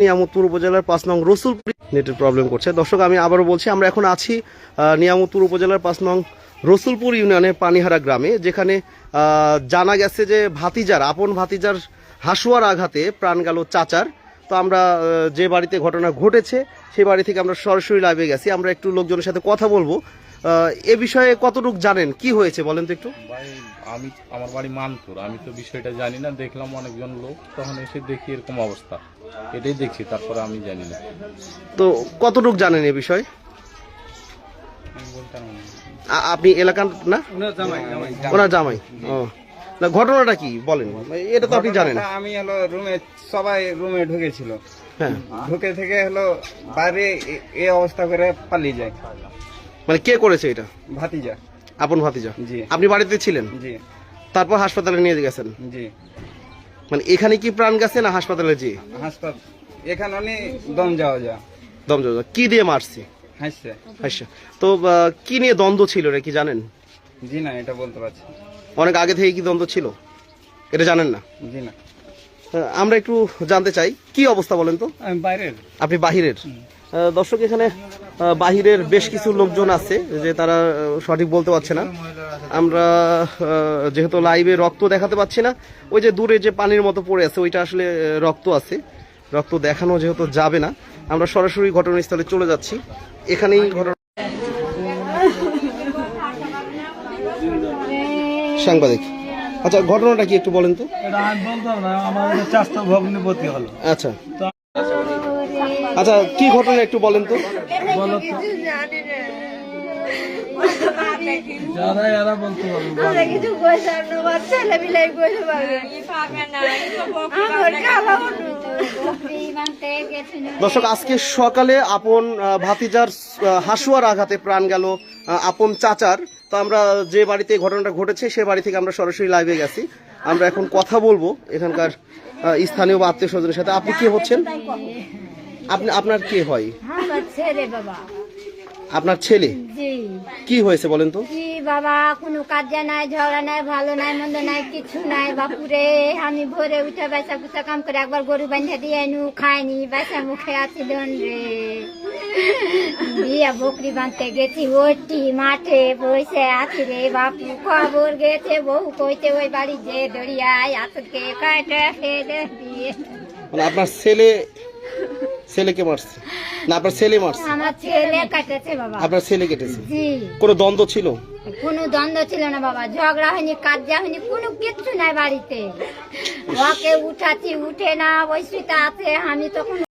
নিয়ামতপুর উপজেলার পাঁচ নং রসুলপুর নেটের প্রবলেম করছে। দর্শক, আমি আবারও বলছি, আমরা এখন আছি নিয়ামতপুর উপজেলার পাঁচ নং রসুলপুর ইউনিয়নের পানিহারা গ্রামে, যেখানে জানা গেছে যে ভাতিজার, আপন ভাতিজার হাসুয়ার আঘাতে প্রাণ গেল চাচার। তো আমরা যে বাড়িতে ঘটনা ঘটেছে, সেই বাড়ি থেকে আমরা সরাসরি লাইভে গেছি। আমরা একটু লোকজনের সাথে কথা বলব। এ বিষয়ে কতটুকু জানেন? কি হয়েছে বলেন তো একটু? আমি, আমার বাড়ি মানপুর। আমি তো বিষয়টা জানি না, দেখলাম অনেকজন লোক, তখন এসে দেখি এরকম অবস্থা। এটাই দেখছি তারপরে আমি জানি না। তো কতটুকু জানেন এ বিষয়ে? আপনি এলাকার না? ওনার জামাই। ও। না ঘটনাটা কি বলেন। এটা তো আপনি জানেন আমি হলো রুমে সবাই রুমে ঢুকেছিল। হ্যাঁ। ঢুকে থেকে হলো বাইরে এ- এ অবস্থা করে পালিয়ে যায়। মানে কে করেছে এটা? ভাতিজা। আপন ভাতিজা? জি। আপনি বাড়িতে ছিলেন? জি। তারপর হাসপাতালে নিয়ে গেছেন? জি। মানে এখানে কি প্রাণ গেছে না হাসপাতালে জি? হাসপাতাল। এখানে অনেক দম যাওয়া যা। দম জমা। কি দিয়ে মারছি? হাসছে। আচ্ছা তো কি নিয়ে দ্বন্দ্ব ছিল রে কি জানেন? জি না এটা বলতে পারছি অনেক আগে থেকে কি দ্বন্দ্ব ছিল? এটা জানেন না? জি না। আমরা একটু জানতে চাই কি অবস্থা বলেন তো? আমি বাইরের। আপনি বাহিরের? দর্শক এখানে বাহিরের বেশ কিছু লোকজন আছে যে তারা সঠিক বলতে পারছে না। আমরা যেহেতু লাইভে রক্ত দেখাতে পাচ্ছি না ওই যে দূরে যে পানির মতো পড়ে আছে ওইটা আসলে রক্ত আছে। রক্ত দেখানো যেহেতু যাবে না আমরা সরাসরি ঘটনাস্থলে চলে যাচ্ছি। এখানেই ঘটনা সাংবাদিক। আচ্ছা ঘটনাটা কি একটু বলেন তো। এটা আমি বলতাম না আমার চাষটা ভগ্নিপতি হলো। আচ্ছা। আচ্ছা কি ঘটনা একটু বলেন তো? দর্শক, আজকে সকালে আপন ভাতিজার হাসুয়ার আঘাতে প্রাণ গেল আপন চাচার। তো আমরা যে বাড়িতে ঘটনাটা ঘটেছে, সে বাড়ি থেকে আমরা সরাসরি লাইভে গেছি। আমরা এখন কথা বলব এখানকার স্থানীয় বা আত্মীয় স্বজনের সাথে আপনি কে হচ্ছেন? আপনি আপনার কে হয়? আপনার ছেলে? কি হয়েছে বলেন তো? বাবা কোনো কাজে নাই ঝগড়া নাই ভালো নাই মন্দ নাই কিছু নাই বাপুরে। আমি ভোরে উঠে কুসা কাম করে একবার গরু বান্ধা দিয়ে নু খাইনি বাইসা মুখে আছি রে বিয়া বকরি বাঁধতে গেছি ওটি মাঠে বসে আছি রে বাপু। খবর গেছে বহু কইতে ওই বাড়ি যে দড়িয়ায় কাটে ফেলে দিয়ে। মানে আপনার ছেলে ছেলেকে মারছে? না আপনার ছেলে মারছে? আমার ছেলে কাটেছে বাবা। আপনার ছেলে কেটেছে? জি। কোনো দ্বন্দ্ব ছিল? কোনো দ্বন্দ্ব ছিল না বাবা ঝগড়া হয়নি কাজা হয়নি কোনো কিচ্ছু নাই বাড়িতে। ওকে উঠাচ্ছি উঠে না ওই আছে আমি তখন